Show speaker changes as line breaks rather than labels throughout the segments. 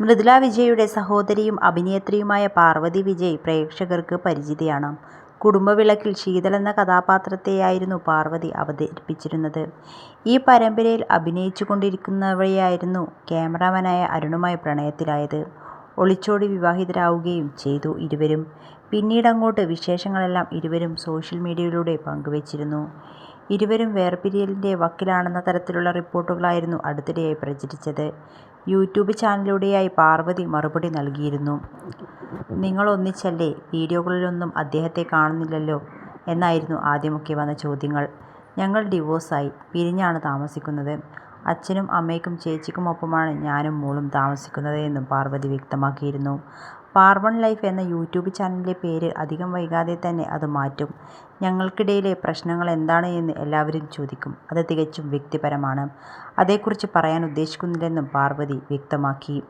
മൃദുല വിജയുടെ സഹോദരിയും അഭിനേത്രിയുമായ പാർവതി വിജയ് പ്രേക്ഷകർക്ക് പരിചിതയാണ്. കുടുംബവിളക്കിൽ ശീതൾ എന്ന കഥാപാത്രത്തെയായിരുന്നു പാർവതി അവതരിപ്പിച്ചിരുന്നത്. ഈ പരമ്പരയിൽ അഭിനയിച്ചുകൊണ്ടിരിക്കവെയായിരുന്നു ക്യാമറാമാനായ അരുണുമായി പ്രണയത്തിലായത്. ഒളിച്ചോടി വിവാഹിതരാവുകയും ചെയ്തു ഇരുവരും. പിന്നീടങ്ങോട്ട് വിശേഷങ്ങളെല്ലാം ഇരുവരും സോഷ്യൽ മീഡിയയിലൂടെ പങ്കുവെച്ചിരുന്നു. ഇരുവരും വേർപിരിയലിന്റെ വക്കിലാണെന്ന തരത്തിലുള്ള റിപ്പോർട്ടുകളായിരുന്നു അടുത്തിടെയായി പ്രചരിച്ചത്. യൂട്യൂബ് ചാനലിലൂടെയായി പാർവതി മറുപടി നൽകിയിരുന്നു. "നിങ്ങളൊന്നിച്ചല്ലേ? വീഡിയോകളിലൊന്നും അദ്ദേഹത്തെ കാണുന്നില്ലല്ലോ' എന്നായിരുന്നു ആദ്യമൊക്കെ വന്ന ചോദ്യങ്ങൾ. "ഞങ്ങൾ ഡിവോഴ്സായി. പിരിഞ്ഞാണ് താമസിക്കുന്നത്. അച്ഛനും അമ്മയ്ക്കും ചേച്ചിക്കുമൊപ്പമാണ് ഞാനും മോളും താമസിക്കുന്നത്' എന്നും പാർവതി വ്യക്തമാക്കിയിരുന്നു. "പാർവൺ ലൈഫ് എന്ന യൂട്യൂബ് ചാനലിന്റെ പേര് അധികം വൈകാതെ തന്നെ അത് മാറ്റും. ഞങ്ങൾക്കിടയിലെ പ്രശ്നങ്ങൾ എന്താണ് എന്ന് എല്ലാവരും ചോദിക്കും. അത് തികച്ചും വ്യക്തിപരമാണ്. അതേക്കുറിച്ച് പറയാൻ ഉദ്ദേശിക്കുന്നില്ലെന്നും പാർവതി വ്യക്തമാക്കി.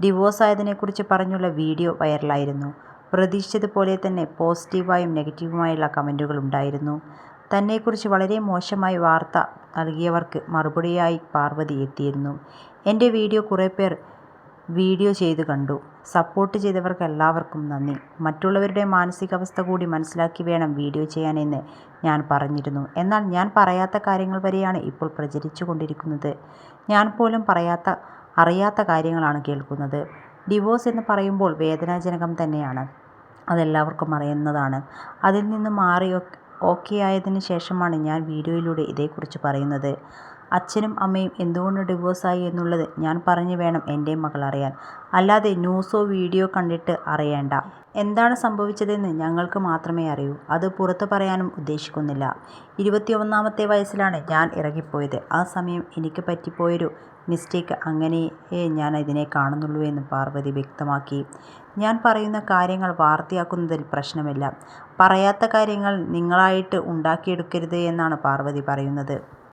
ഡിവോഴ്സായതിനെക്കുറിച്ച് പറഞ്ഞുള്ള വീഡിയോ വൈറലായിരുന്നു. പ്രതീക്ഷിച്ചത് പോലെ തന്നെ പോസിറ്റീവായും നെഗറ്റീവുമായുള്ള കമന്റുകളുണ്ടായിരുന്നു. തന്നെക്കുറിച്ച് വളരെ മോശമായി വാർത്ത നൽകിയവർക്ക് മറുപടിയായി പാർവതി എത്തിയിരുന്നു. എന്റെ വീഡിയോ കുറേ പേർ വീഡിയോ ചെയ്തു കണ്ടു. സപ്പോർട്ട് ചെയ്തവർക്കെല്ലാവർക്കും നന്ദി. മറ്റുള്ളവരുടെ മാനസികാവസ്ഥ കൂടി മനസ്സിലാക്കി വേണം വീഡിയോ ചെയ്യാനെന്ന് ഞാൻ പറഞ്ഞിരുന്നു. എന്നാൽ ഞാൻ പറയാത്ത കാര്യങ്ങൾ വരെയാണ് ഇപ്പോൾ പ്രചരിച്ചു കൊണ്ടിരിക്കുന്നത് ഞാൻ പോലും പറയാത്ത അറിയാത്ത കാര്യങ്ങളാണ് കേൾക്കുന്നത്. ഡിവോഴ്സ് എന്ന് പറയുമ്പോൾ വേദനാജനകം തന്നെയാണ്. അതെല്ലാവർക്കും അറിയുന്നതാണ്. അതിൽ നിന്ന് മാറി ഓക്കെ ആയതിനു ശേഷമാണ് ഞാൻ വീഡിയോയിലൂടെ ഇതേക്കുറിച്ച് പറയുന്നത്. അച്ഛനും അമ്മയും എന്തുകൊണ്ട് ഡിവോഴ്സായി എന്നുള്ളത് ഞാൻ പറഞ്ഞു വേണം എന്റെ മകൾ അറിയാൻ. അല്ലാതെ ന്യൂസോ വീഡിയോ കണ്ടിട്ട് അറിയേണ്ട. എന്താണ് സംഭവിച്ചതെന്ന് ഞങ്ങൾക്ക് മാത്രമേ അറിയൂ. അത് പുറത്തു പറയാനും ഉദ്ദേശിക്കുന്നില്ല. ഇരുപത്തിയൊന്നാമത്തെ വയസ്സിലാണ് ഞാൻ ഇറങ്ങിപ്പോയത്. ആ സമയം എനിക്ക് പറ്റിപ്പോയൊരു മിസ്റ്റേക്ക് അങ്ങനെയേ ഞാൻ ഇതിനെ കാണുന്നുള്ളൂ' എന്ന് പാർവതി വ്യക്തമാക്കി. "ഞാൻ പറയുന്ന കാര്യങ്ങൾ വാർത്തയാക്കുന്നതിൽ പ്രശ്നമില്ല. പറയാത്ത കാര്യങ്ങൾ നിങ്ങളായിട്ട് ഉണ്ടാക്കിയെടുക്കരുത്' എന്നാണ് പാർവതി പറയുന്നത്.